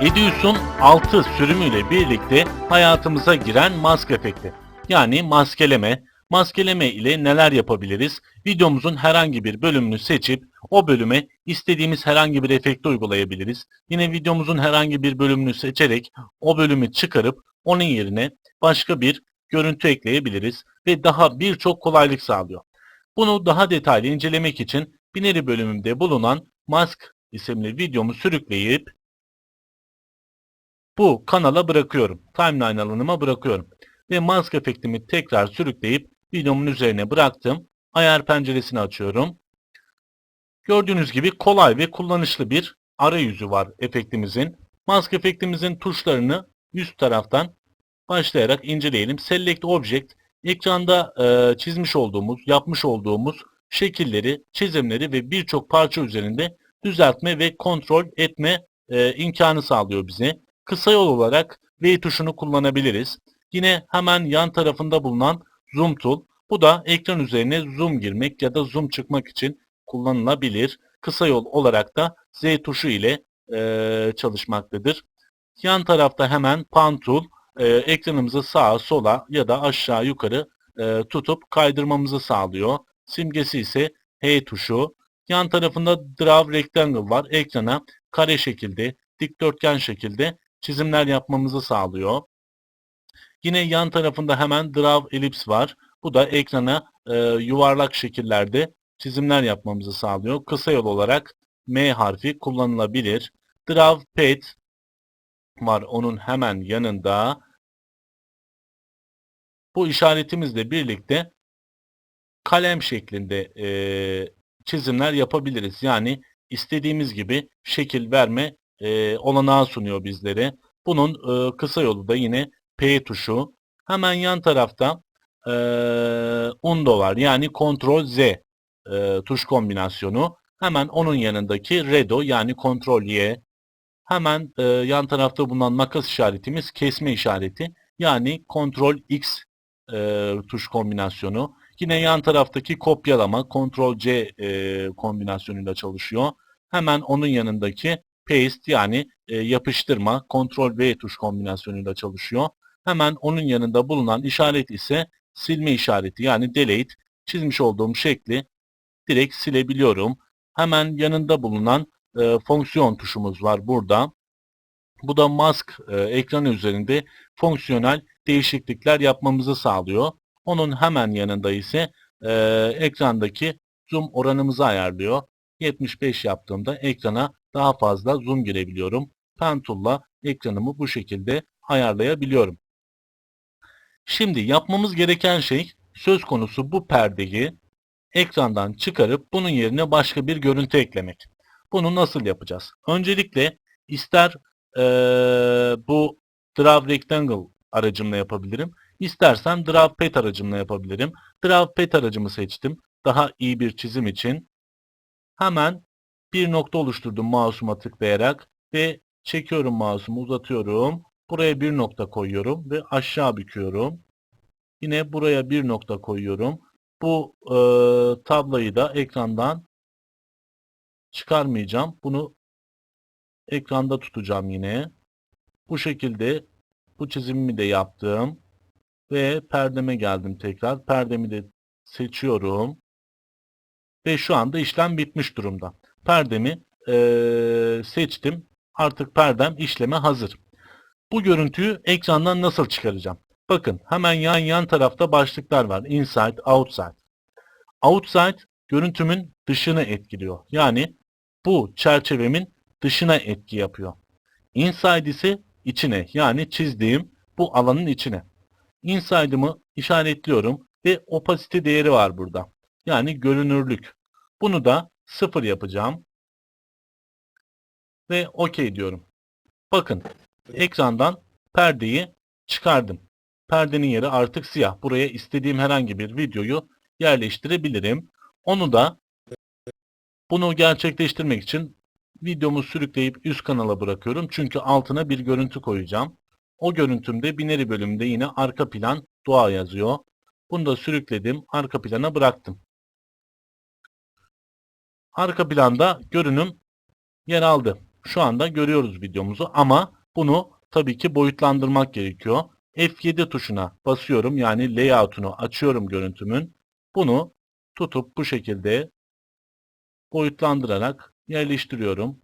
Edius'un 6 sürümüyle birlikte hayatımıza giren mask efekti. Yani maskeleme, maskeleme ile neler yapabiliriz? Videomuzun herhangi bir bölümünü seçip o bölüme istediğimiz herhangi bir efekti uygulayabiliriz. Yine videomuzun herhangi bir bölümünü seçerek o bölümü çıkarıp onun yerine başka bir görüntü ekleyebiliriz ve daha birçok kolaylık sağlıyor. Bunu daha detaylı incelemek için bineri bölümümde bulunan Mask isimli videomu sürükleyip bu kanala bırakıyorum. Timeline alanıma bırakıyorum. Ve mask efektimi tekrar sürükleyip videomun üzerine bıraktım. Ayar penceresini açıyorum. Gördüğünüz gibi kolay ve kullanışlı bir arayüzü var efektimizin. Mask efektimizin tuşlarını üst taraftan başlayarak inceleyelim. Select Object ekranda e, çizmiş olduğumuz, yapmış olduğumuz şekilleri, çizimleri ve birçok parça üzerinde düzeltme ve kontrol etme e, imkanı sağlıyor bize. Kısa yol olarak V tuşunu kullanabiliriz. Yine hemen yan tarafında bulunan Zoom Tool. Bu da ekran üzerine zoom girmek ya da zoom çıkmak için kullanılabilir. Kısa yol olarak da Z tuşu ile e, çalışmaktadır. Yan tarafta hemen Pan Tool e, ekranımızı sağa sola ya da aşağı yukarı e, tutup kaydırmamızı sağlıyor. Simgesi ise H tuşu. Yan tarafında Draw Rectangle var. Ekrana kare şekilde, dikdörtgen şekilde çizimler yapmamızı sağlıyor. Yine yan tarafında hemen Draw Ellipse var. Bu da ekrana e, yuvarlak şekillerde çizimler yapmamızı sağlıyor. Kısa yol olarak M harfi kullanılabilir. Draw Pad var onun hemen yanında. Bu işaretimizle birlikte kalem şeklinde e, çizimler yapabiliriz. Yani istediğimiz gibi şekil verme e, olanağı sunuyor bizlere. Bunun e, kısa yolu da yine P tuşu. Hemen yan tarafta e, Undo var. Yani Ctrl Z e, tuş kombinasyonu. Hemen onun yanındaki Redo yani Ctrl Y. Hemen e, yan tarafta bulunan makas işaretimiz kesme işareti. Yani Ctrl X e, tuş kombinasyonu. Yine yan taraftaki kopyalama Ctrl C e, kombinasyonuyla çalışıyor. Hemen onun yanındaki paste yani e, yapıştırma Ctrl V tuş kombinasyonuyla çalışıyor. Hemen onun yanında bulunan işaret ise silme işareti yani delete çizmiş olduğum şekli direkt silebiliyorum. Hemen yanında bulunan e, fonksiyon tuşumuz var burada. Bu da mask e, ekranı üzerinde fonksiyonel değişiklikler yapmamızı sağlıyor. Onun hemen yanında ise e, ekrandaki zoom oranımızı ayarlıyor. 75 yaptığımda ekrana daha fazla zoom girebiliyorum. Pen tool'la ekranımı bu şekilde ayarlayabiliyorum. Şimdi yapmamız gereken şey söz konusu bu perdeyi ekrandan çıkarıp bunun yerine başka bir görüntü eklemek. Bunu nasıl yapacağız? Öncelikle ister eee, bu Draw Rectangle aracımla yapabilirim. İstersem Draw Pad aracımla yapabilirim. Draw Pad aracımı seçtim. Daha iyi bir çizim için. Hemen bir nokta oluşturdum mouse'uma tıklayarak ve çekiyorum mouse'umu uzatıyorum. Buraya bir nokta koyuyorum ve aşağı büküyorum. Yine buraya bir nokta koyuyorum. Bu e, tablayı da ekrandan çıkarmayacağım. Bunu ekranda tutacağım yine. Bu şekilde bu çizimimi de yaptım. Ve perdeme geldim tekrar. Perdemi de seçiyorum. Ve şu anda işlem bitmiş durumda. Perdemi eee, seçtim. Artık perdem işleme hazır. Bu görüntüyü ekrandan nasıl çıkaracağım? Bakın hemen yan yan tarafta başlıklar var. Inside, Outside. Outside görüntümün dışını etkiliyor. Yani bu çerçevemin dışına etki yapıyor. Inside ise içine yani çizdiğim bu alanın içine. Inside'ımı işaretliyorum ve opacity değeri var burada. Yani görünürlük. Bunu da sıfır yapacağım. Ve OK diyorum. Bakın ekrandan perdeyi çıkardım. Perdenin yeri artık siyah. Buraya istediğim herhangi bir videoyu yerleştirebilirim. Onu da bunu gerçekleştirmek için videomu sürükleyip üst kanala bırakıyorum. Çünkü altına bir görüntü koyacağım. O görüntümde bineri bölümde yine arka plan doğa yazıyor. Bunu da sürükledim. Arka plana bıraktım. Arka planda görünüm yer aldı. şu anda görüyoruz videomuzu ama bunu tabii ki boyutlandırmak gerekiyor. F7 tuşuna basıyorum yani layout'unu açıyorum görüntümün. Bunu tutup bu şekilde boyutlandırarak yerleştiriyorum.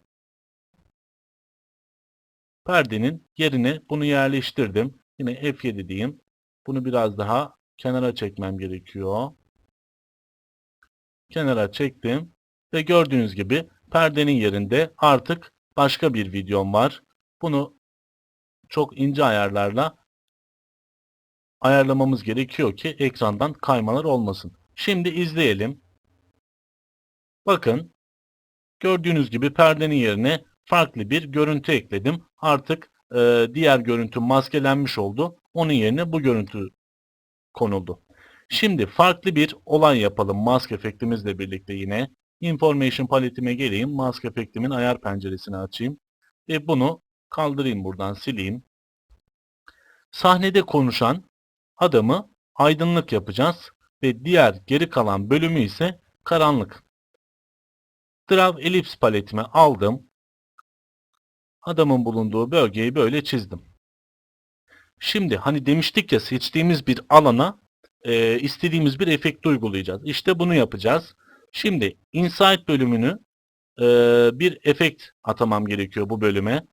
Perdenin yerine bunu yerleştirdim. Yine F7 diyeyim. Bunu biraz daha kenara çekmem gerekiyor. Kenara çektim. Ve gördüğünüz gibi perdenin yerinde artık başka bir videom var. Bunu çok ince ayarlarla ayarlamamız gerekiyor ki ekrandan kaymalar olmasın. Şimdi izleyelim. Bakın gördüğünüz gibi perdenin yerine farklı bir görüntü ekledim. Artık e, diğer görüntü maskelenmiş oldu. Onun yerine bu görüntü konuldu. Şimdi farklı bir olay yapalım mask efektimizle birlikte yine. Information paletime geleyim. Mask efektimin ayar penceresini açayım. Ve bunu kaldırayım buradan sileyim. Sahnede konuşan adamı aydınlık yapacağız. Ve diğer geri kalan bölümü ise karanlık. Draw Ellipse paletime aldım. Adamın bulunduğu bölgeyi böyle çizdim. Şimdi hani demiştik ya seçtiğimiz bir alana e, istediğimiz bir efekt uygulayacağız. İşte bunu yapacağız. Şimdi Insight bölümünü e, bir efekt atamam gerekiyor bu bölüme.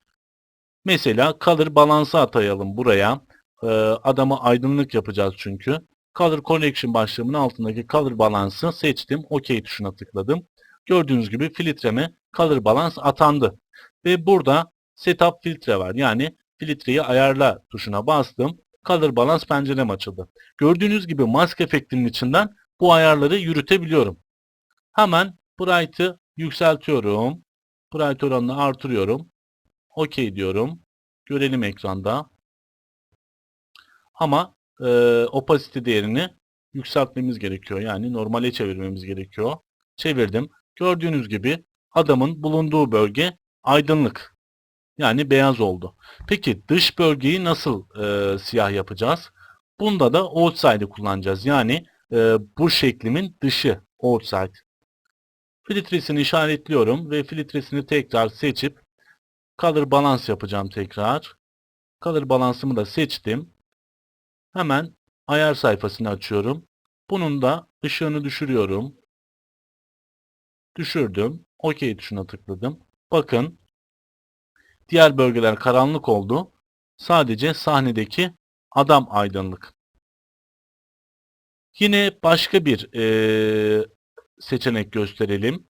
Mesela Color Balance'ı atayalım buraya. E, adama aydınlık yapacağız çünkü. Color Collection başlığımın altındaki Color Balance'ı seçtim. OK tuşuna tıkladım. Gördüğünüz gibi filtreme Color Balance atandı. Ve burada Setup filtre var. Yani filtreyi ayarla tuşuna bastım. Color Balance pencerem açıldı. Gördüğünüz gibi mask efektinin içinden bu ayarları yürütebiliyorum. Hemen Bright'ı yükseltiyorum. Bright oranını artırıyorum. OK diyorum. Görelim ekranda. Ama e, opacity değerini yükseltmemiz gerekiyor. Yani normale çevirmemiz gerekiyor. Çevirdim. Gördüğünüz gibi adamın bulunduğu bölge aydınlık. Yani beyaz oldu. Peki dış bölgeyi nasıl e, siyah yapacağız? Bunda da outside'ı kullanacağız. Yani e, bu şeklimin dışı outside. Filtresini işaretliyorum ve filtresini tekrar seçip color balance yapacağım tekrar. Color balance'ımı da seçtim. Hemen ayar sayfasını açıyorum. Bunun da ışığını düşürüyorum. Düşürdüm. OK tuşuna tıkladım. Bakın diğer bölgeler karanlık oldu. Sadece sahnedeki adam aydınlık. Yine başka bir e, seçenek gösterelim.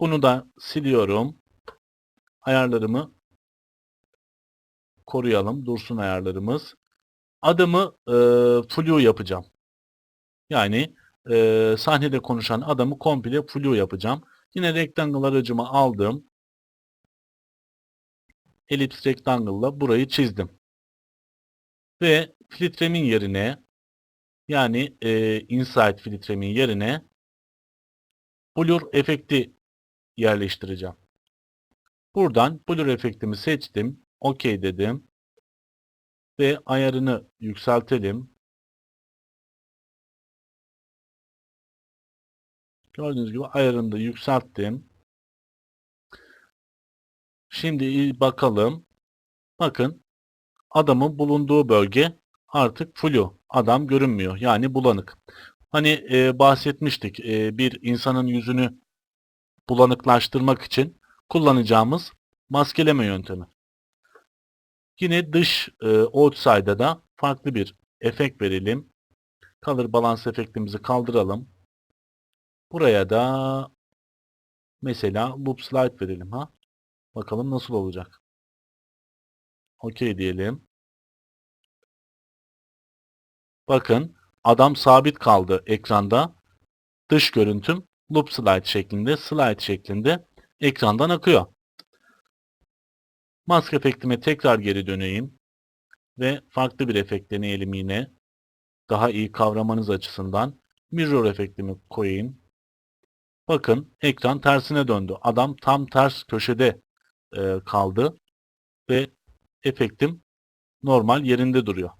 Bunu da siliyorum. Ayarlarımı koruyalım. Dursun ayarlarımız. Adımı e, flu yapacağım. Yani e, sahnede konuşan adamı komple flu yapacağım. Yine rectangle aracımı aldım. Ellipse rectangle'la burayı çizdim. Ve filtremin yerine yani e, inside filtremin yerine blur efekti yerleştireceğim. Buradan blur efektimi seçtim. OK dedim. Ve ayarını yükseltelim. Gördüğünüz gibi ayarını da yükselttim. Şimdi bakalım. Bakın adamın bulunduğu bölge artık flu. Adam görünmüyor. Yani bulanık. Hani e, bahsetmiştik e, bir insanın yüzünü bulanıklaştırmak için kullanacağımız maskeleme yöntemi. Yine dış e, outside'a da farklı bir efekt verelim. Color balance efektimizi kaldıralım. Buraya da mesela loop slide verelim ha. Bakalım nasıl olacak. OK diyelim. Bakın adam sabit kaldı ekranda. Dış görüntüm loop slide şeklinde, slide şeklinde ekrandan akıyor. Mask efektime tekrar geri döneyim. Ve farklı bir efekt deneyelim yine. Daha iyi kavramanız açısından. Mirror efektimi koyayım. Bakın ekran tersine döndü. Adam tam ters köşede e, kaldı. Ve efektim normal yerinde duruyor.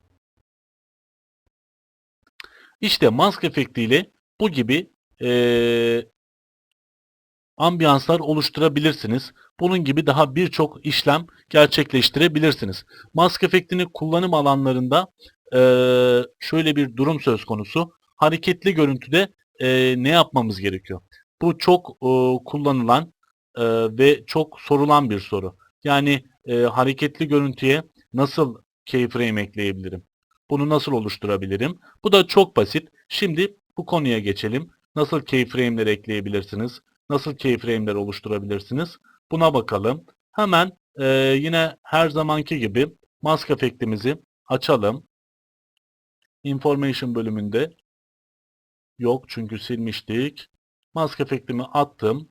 İşte mask efektiyle bu gibi e, ambiyanslar oluşturabilirsiniz. Bunun gibi daha birçok işlem gerçekleştirebilirsiniz. Mask efektini kullanım alanlarında eee, şöyle bir durum söz konusu. Hareketli görüntüde eee, ne yapmamız gerekiyor? Bu çok eee, kullanılan eee, ve çok sorulan bir soru. Yani eee, hareketli görüntüye nasıl keyframe ekleyebilirim? Bunu nasıl oluşturabilirim? Bu da çok basit. Şimdi bu konuya geçelim. Nasıl keyframe'ler ekleyebilirsiniz? Nasıl keyframe'ler oluşturabilirsiniz? Buna bakalım. Hemen eee, yine her zamanki gibi mask efektimizi açalım. Information bölümünde yok çünkü silmiştik. Mask efektimi attım.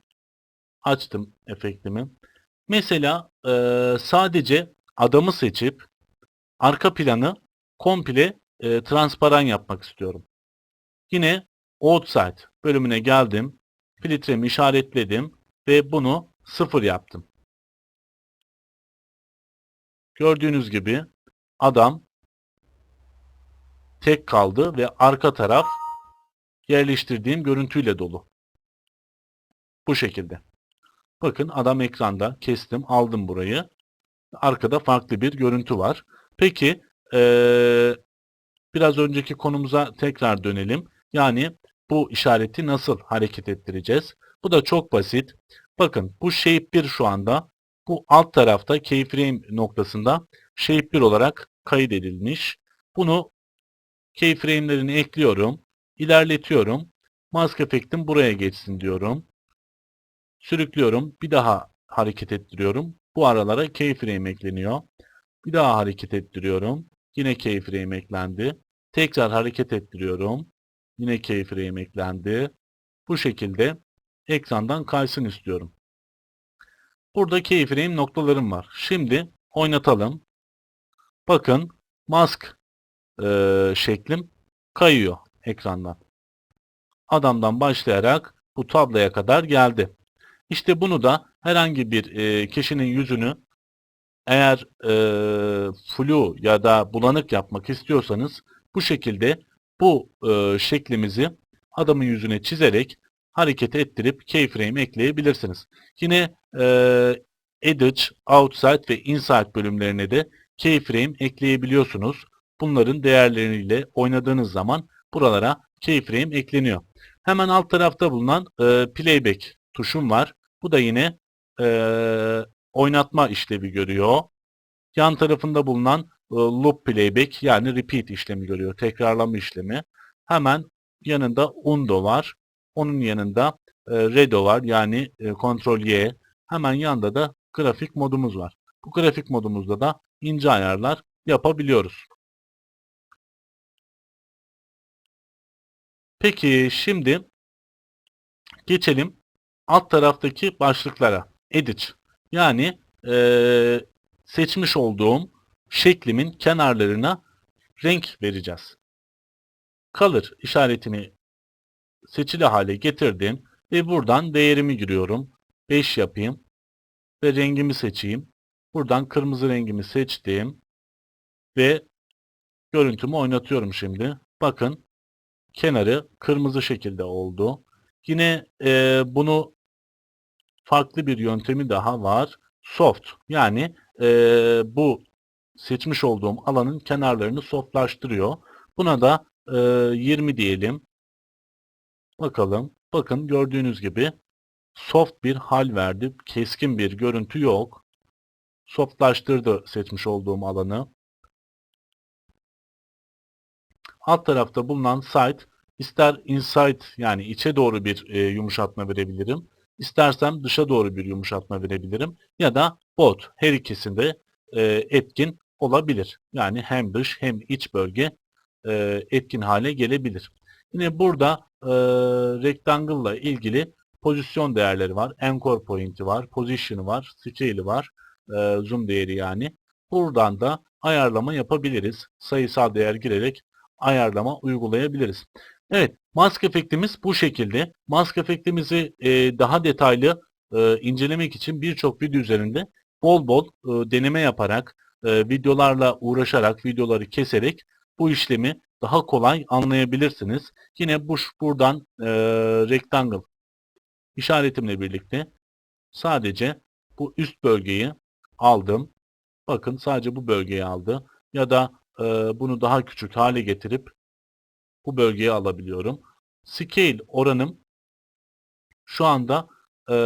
Açtım efektimi. Mesela eee, sadece adamı seçip arka planı komple e, transparan yapmak istiyorum. Yine outside bölümüne geldim. Filtremi işaretledim ve bunu sıfır yaptım. Gördüğünüz gibi adam tek kaldı ve arka taraf yerleştirdiğim görüntüyle dolu. Bu şekilde. Bakın adam ekranda kestim aldım burayı. Arkada farklı bir görüntü var. Peki eee, biraz önceki konumuza tekrar dönelim. Yani bu işareti nasıl hareket ettireceğiz? Bu da çok basit. Bakın bu Shape 1 şu anda bu alt tarafta keyframe noktasında Shape 1 olarak kaydedilmiş. Bunu keyframe'lerini ekliyorum. ilerletiyorum. Mask efektim buraya geçsin diyorum. Sürüklüyorum. Bir daha hareket ettiriyorum. Bu aralara keyframe ekleniyor. Bir daha hareket ettiriyorum. Yine keyframe eklendi. Tekrar hareket ettiriyorum. Yine keyframe eklendi. Bu şekilde ekrandan kaysın istiyorum. Burada keyframe noktalarım var. Şimdi oynatalım. Bakın mask eee, şeklim kayıyor ekrandan. Adamdan başlayarak bu tabloya kadar geldi. İşte bunu da herhangi bir eee, kişinin yüzünü eğer eee flu ya da bulanık yapmak istiyorsanız bu şekilde bu eee, şeklimizi adamın yüzüne çizerek hareket ettirip keyframe ekleyebilirsiniz. Yine eee Edge, Outside ve Inside bölümlerine de keyframe ekleyebiliyorsunuz. Bunların değerleriyle oynadığınız zaman buralara keyframe ekleniyor. Hemen alt tarafta bulunan eee, playback tuşum var. Bu da yine eee oynatma işlevi görüyor. Yan tarafında bulunan e, loop playback yani repeat işlemi görüyor. Tekrarlama işlemi. Hemen yanında undo var. Onun yanında e, redo var yani e, Ctrl Y. Hemen yanında da grafik modumuz var. Bu grafik modumuzda da ince ayarlar yapabiliyoruz. Peki şimdi geçelim alt taraftaki başlıklara. Edit. Yani eee, seçmiş olduğum şeklimin kenarlarına renk vereceğiz. Color işaretini seçili hale getirdim ve buradan değerimi giriyorum. 5 yapayım ve rengimi seçeyim. Buradan kırmızı rengimi seçtim ve görüntümü oynatıyorum şimdi. Bakın kenarı kırmızı şekilde oldu. Yine eee, bunu farklı bir yöntemi daha var. Soft yani eee, bu seçmiş olduğum alanın kenarlarını softlaştırıyor. Buna da eee, 20 diyelim. Bakalım. Bakın gördüğünüz gibi soft bir hal verdi. Keskin bir görüntü yok. Softlaştırdı seçmiş olduğum alanı. Alt tarafta bulunan site ister inside yani içe doğru bir e, yumuşatma verebilirim. İstersem dışa doğru bir yumuşatma verebilirim. Ya da both her ikisinde e, etkin olabilir. Yani hem dış hem iç bölge e, etkin hale gelebilir. Yine burada e, rectangle ile ilgili pozisyon değerleri var. Anchor point'i var. Position'ı var. Scale'i var. e, zoom değeri yani. Buradan da ayarlama yapabiliriz. Sayısal değer girerek ayarlama uygulayabiliriz. Evet, mask efektimiz bu şekilde. Mask efektimizi e, daha detaylı e, incelemek için birçok video üzerinde bol bol e, deneme yaparak, e, videolarla uğraşarak, videoları keserek bu işlemi daha kolay anlayabilirsiniz. Yine bu buradan e, rectangle işaretimle birlikte sadece bu üst bölgeyi aldım. Bakın sadece bu bölgeyi aldı. Ya da e, bunu daha küçük hale getirip bu bölgeyi alabiliyorum. Scale oranım şu anda e,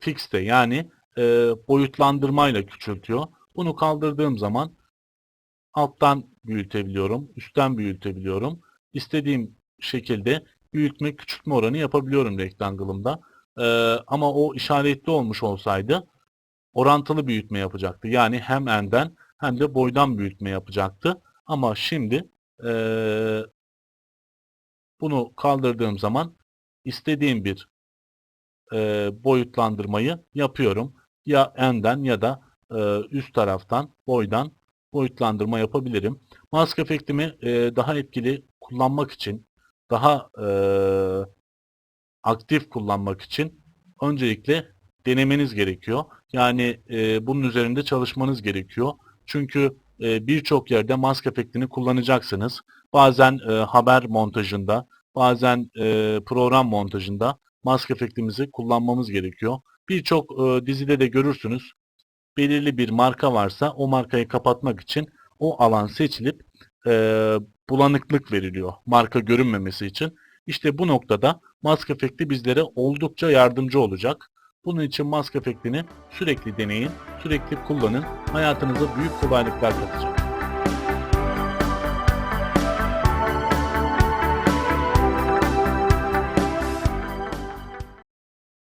fixte yani e, boyutlandırmayla küçültüyor. Bunu kaldırdığım zaman alttan büyütebiliyorum, üstten büyütebiliyorum. İstediğim şekilde büyütme küçültme oranı yapabiliyorum rectangle'ımda. E, ama o işaretli olmuş olsaydı orantılı büyütme yapacaktı. Yani hem enden hem de boydan büyütme yapacaktı. Ama şimdi e, bunu kaldırdığım zaman istediğim bir e, boyutlandırmayı yapıyorum. Ya enden ya da e, üst taraftan boydan boyutlandırma yapabilirim. Mask efektimi e, daha etkili kullanmak için, daha e, aktif kullanmak için öncelikle denemeniz gerekiyor. Yani e, bunun üzerinde çalışmanız gerekiyor. Çünkü e, birçok yerde mask efektini kullanacaksınız. Bazen e, haber montajında, bazen e, program montajında mask efektimizi kullanmamız gerekiyor. Birçok e, dizide de görürsünüz. Belirli bir marka varsa o markayı kapatmak için o alan seçilip e, bulanıklık veriliyor. Marka görünmemesi için. İşte bu noktada mask efekti bizlere oldukça yardımcı olacak. Bunun için mask efektini sürekli deneyin, sürekli kullanın. Hayatınıza büyük kolaylıklar katacak.